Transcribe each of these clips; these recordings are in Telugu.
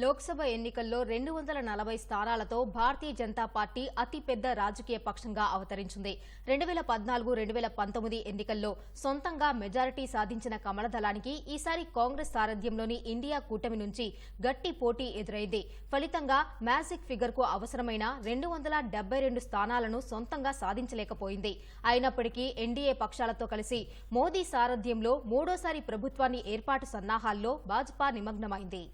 లోక్సభ ఎన్నికల్లో రెండు వందల నలభై స్థానాలతో భారతీయ జనతా పార్టీ అతిపెద్ద రాజకీయ పక్షంగా అవతరించింది. రెండు వేల పద్నాలుగు రెండు వేల పంతొమ్మిది ఎన్నికల్లో సొంతంగా మెజారిటీ సాధించిన కమలదళానికి ఈసారి కాంగ్రెస్ సారథ్యంలోని ఇండియా కూటమి నుంచి గట్టి పోటీ ఎదురైంది. ఫలితంగా మ్యాజిక్ ఫిగర్కు అవసరమైన రెండు వందల డెబ్బై రెండు స్థానాలను సొంతంగా సాధించలేకపోయింది. అయినప్పటికీ ఎన్డీఏ పక్షాలతో కలిసి మోదీ సారథ్యంలో మూడోసారి ప్రభుత్వాన్ని ఏర్పాటు సన్నాహాల్లో భాజపా నిమగ్నమైంది.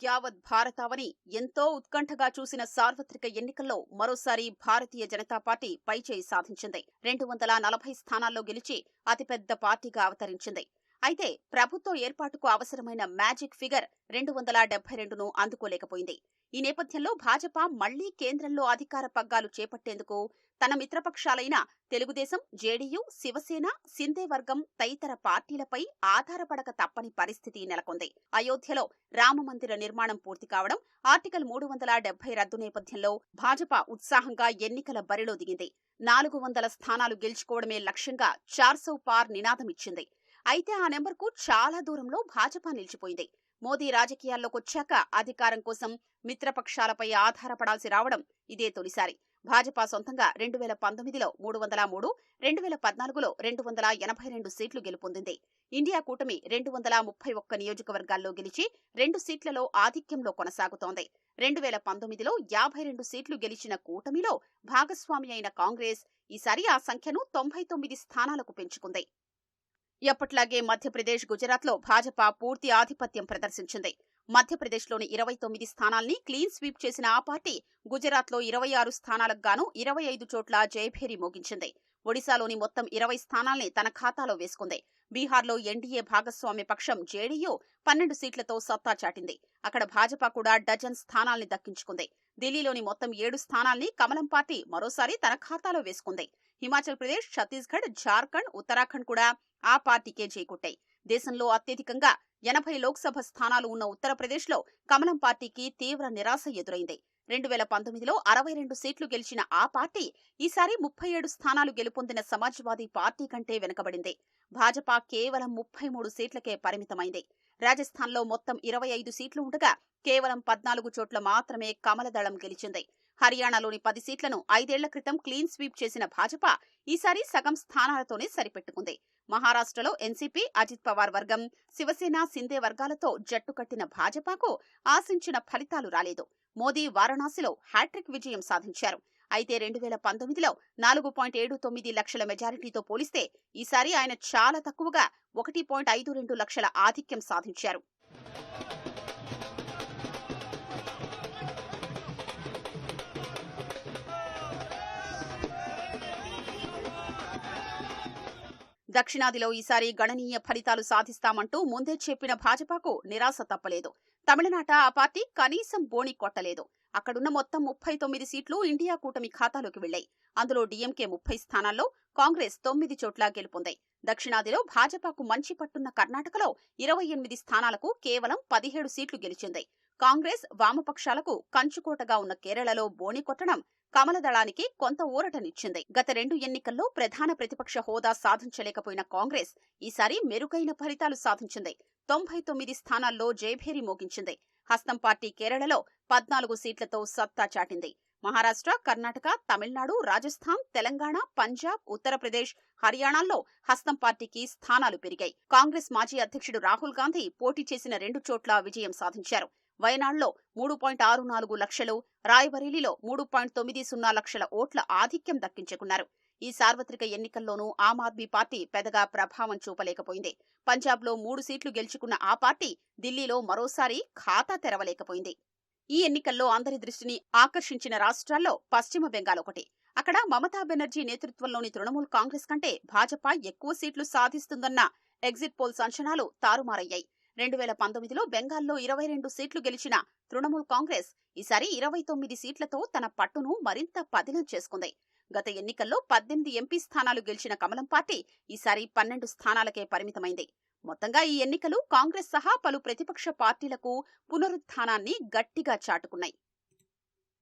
యావత్ భారతావని ఎంతో ఉత్కంఠగా చూసిన సార్వత్రిక ఎన్నికల్లో మరోసారి భారతీయ జనతా పార్టీ పైచేయి సాధించింది. రెండు వందల నలభై స్థానాల్లో గెలిచి అతిపెద్ద పార్టీగా అవతరించింది. అయితే ప్రభుత్వ ఏర్పాటుకు అవసరమైన మ్యాజిక్ ఫిగర్ రెండు వందల డెబ్బై రెండును అందుకోలేకపోయింది. ఈ నేపథ్యంలో భాజపా మళ్ళీ కేంద్రంలో అధికార పగ్గాలు చేపట్టేందుకు తన మిత్రపక్షాలైన తెలుగుదేశం జేడీయూ శివసేన సిందే వర్గం తదితర పార్టీలపై ఆధారపడక తప్పని పరిస్థితి నెలకొంది. అయోధ్యలో రామమందిర నిర్మాణం పూర్తి కావడం ఆర్టికల్ మూడు వందల డెబ్బై రద్దు నేపథ్యంలో భాజపా ఉత్సాహంగా ఎన్నికల బరిలో దిగింది. నాలుగు వందల స్థానాలు గెలుచుకోవడమే లక్ష్యంగా చార్సౌ పార్ నినాదమిచ్చింది అయితే ఆ నెంబర్కు చాలా దూరంలో భాజపా నిలిచిపోయింది. మోదీ రాజకీయాల్లోకొచ్చాక అధికారం కోసం మిత్రపక్షాలపై ఆధారపడాల్సి రావడం ఇదే తొలిసారి. భాజపా సొంతంగా రెండు వేల పంతొమ్మిదిలో మూడు వందల మూడు రెండు వేల పద్నాలుగులో రెండు వందల ఎనభై రెండు సీట్లు గెలుపొందింది. ఇండియా కూటమి రెండు వందల ముప్పై ఒక్క నియోజకవర్గాల్లో గెలిచి రెండు సీట్లలో ఆధిక్యంలో కొనసాగుతోంది. రెండు వేల పంతొమ్మిదిలో యాభై రెండు సీట్లు గెలిచిన కూటమిలో భాగస్వామి అయిన కాంగ్రెస్ ఈసారి ఆ సంఖ్యను తొంభై తొమ్మిది స్థానాలకు పెంచుకుంది. ఎప్పట్లాగే మధ్యప్రదేశ్ గుజరాత్లో భాజపా పూర్తి ఆధిపత్యం ప్రదర్శించింది. మధ్యప్రదేశ్లోని ఇరవై తొమ్మిది స్థానాల్ని క్లీన్ స్వీప్ చేసిన ఆ పార్టీ గుజరాత్లో ఇరవై ఆరు స్థానాలకు గాను ఇరవై ఐదు చోట్ల జయభేరి మోగించింది. ఒడిశాలోని మొత్తం ఇరవై స్థానాల్ని తన ఖాతాలో వేసుకుంది. బీహార్లో ఎన్డీఏ భాగస్వామ్య పక్షం జేడీయూ పన్నెండు సీట్లతో సత్తా చాటింది. అక్కడ భాజపా కూడా డజన్ స్థానాల్ని దక్కించుకుంది. ఢిల్లీలోని మొత్తం ఏడు స్థానాల్ని కమలం పార్టీ మరోసారి తన ఖాతాలో వేసుకుంది. హిమాచల్ ప్రదేశ్ ఛత్తీస్గఢ్ జార్ఖండ్ ఉత్తరాఖండ్ కూడా ఆ పార్టీకే చేకూట్టాయి. దేశంలో అత్యధికంగా ఎనభై లోక్సభ స్థానాలు ఉన్న ఉత్తరప్రదేశ్లో కమలం పార్టీకి తీవ్ర నిరాశ ఎదురైంది. రెండు వేల పంతొమ్మిదిలో అరవై రెండు సీట్లు గెలిచిన ఆ పార్టీ ఈసారి ముప్పై ఏడు స్థానాలు గెలుపొందిన సమాజ్వాదీ పార్టీ కంటే వెనుకబడింది. భాజపా కేవలం ముప్పై మూడు సీట్లకే పరిమితమైంది. రాజస్థాన్లో మొత్తం ఇరవై ఐదు సీట్లు ఉండగా కేవలం పద్నాలుగు చోట్ల మాత్రమే కమలదళం గెలిచింది. హర్యానాలోని పది సీట్లను ఐదేళ్ళ క్రితం క్లీన్ స్వీప్ చేసిన భాజపా ఈసారి సగం స్థానాలతోనే సరిపెట్టుకుంది. మహారాష్ట్రలో ఎన్సీపీ అజిత్ పవార్ వర్గం శివసేన సిందే వర్గాలతో జట్టు కట్టిన భాజపాకు ఆశించిన ఫలితాలు రాలేదు. మోదీ వారణాసిలో హ్యాట్రిక్ విజయం సాధించారు. అయితే రెండు వేల పంతొమ్మిదిలో నాలుగు పాయింట్ ఏడు తొమ్మిది లక్షల మెజారిటీతో పోలిస్తే ఈసారి ఆయన చాలా తక్కువగా ఒకటి పాయింట్ ఐదు రెండు లక్షల ఆధిక్యం సాధించారు. దక్షిణాదిలో ఈసారి గణనీయ ఫలితాలు సాధిస్తామంటూ ముందే చెప్పిన భాజపాకు నిరాశ తప్పలేదు. తమిళనాట ఆ పార్టీ కనీసం బోణి కొట్టలేదు. అక్కడున్న మొత్తం ముప్పై తొమ్మిది సీట్లు ఇండియా కూటమి ఖాతాలోకి వెళ్ళాయి అందులో డీఎంకే ముప్పై స్థానాల్లో కాంగ్రెస్ తొమ్మిది చోట్ల గెలుపొందాయి. దక్షిణాదిలో భాజపాకు మంచి పట్టున్న కర్ణాటకలో ఇరవై ఎనిమిది స్థానాలకు కేవలం పదిహేడు సీట్లు గెలిచింది. కాంగ్రెస్ వామపక్షాలకు కంచుకోటగా ఉన్న కేరళలో బోణి కొట్టడం కమలదళానికి కొంత ఊరటనిచ్చింది. గత రెండు ఎన్నికల్లో ప్రధాన ప్రతిపక్ష హోదా సాధించలేకపోయిన కాంగ్రెస్ ఈసారి మెరుగైన ఫలితాలు సాధించింది. తొంభై తొమ్మిది స్థానాల్లో జయభేరి మోగించింది. హస్తం పార్టీ కేరళలో పద్నాలుగు సీట్లతో సత్తా చాటింది. మహారాష్ట్ర కర్ణాటక తమిళనాడు రాజస్థాన్ తెలంగాణ పంజాబ్ ఉత్తరప్రదేశ్ హర్యానాల్లో హస్తం పార్టీకి స్థానాలు పెరిగాయి. కాంగ్రెస్ మాజీ అధ్యక్షుడు రాహుల్ గాంధీ పోటీ చేసిన రెండు చోట్ల విజయం సాధించారు. వయనాడ్లో మూడు పాయింట్ ఆరు నాలుగు లక్షలు రాయ్బరేలీలో మూడు పాయింట్ తొమ్మిది సున్నా లక్షల ఓట్ల ఆధిక్యం దక్కించుకున్నారు. ఈ సార్వత్రిక ఎన్నికల్లోనూ ఆమ్ ఆద్మీ పార్టీ పెద్దగా ప్రభావం చూపలేకపోయింది. పంజాబ్లో మూడు సీట్లు గెలుచుకున్న ఆ పార్టీ ఢిల్లీలో మరోసారి ఖాతా తెరవలేకపోయింది. ఈ ఎన్నికల్లో అందరి దృష్టిని ఆకర్షించిన రాష్ట్రాల్లో పశ్చిమ బెంగాల్ ఒకటి. అక్కడ మమతా బెనర్జీ నేతృత్వంలోని తృణమూల్ కాంగ్రెస్ కంటే భాజపా ఎక్కువ సీట్లు సాధిస్తుందన్న ఎగ్జిట్ పోల్స్ అంచనాలు తారుమారయ్యాయి. రెండు వేల పంతొమ్మిదిలో బెంగాల్లో ఇరవై రెండు సీట్లు గెలిచిన తృణమూల్ కాంగ్రెస్ ఈసారి ఇరవై తొమ్మిది సీట్లతో తన పట్టును మరింత పదిలం చేసుకుంది. గత ఎన్నికల్లో పద్దెనిమిది ఎంపీ స్థానాలు గెలిచిన కమలం పార్టీ ఈసారి పన్నెండు స్థానాలకే పరిమితమైంది. మొత్తంగా ఈ ఎన్నికలు కాంగ్రెస్ సహా పలు ప్రతిపక్ష పార్టీలకు పునరుత్థానాన్ని గట్టిగా చాటుకున్నాయి.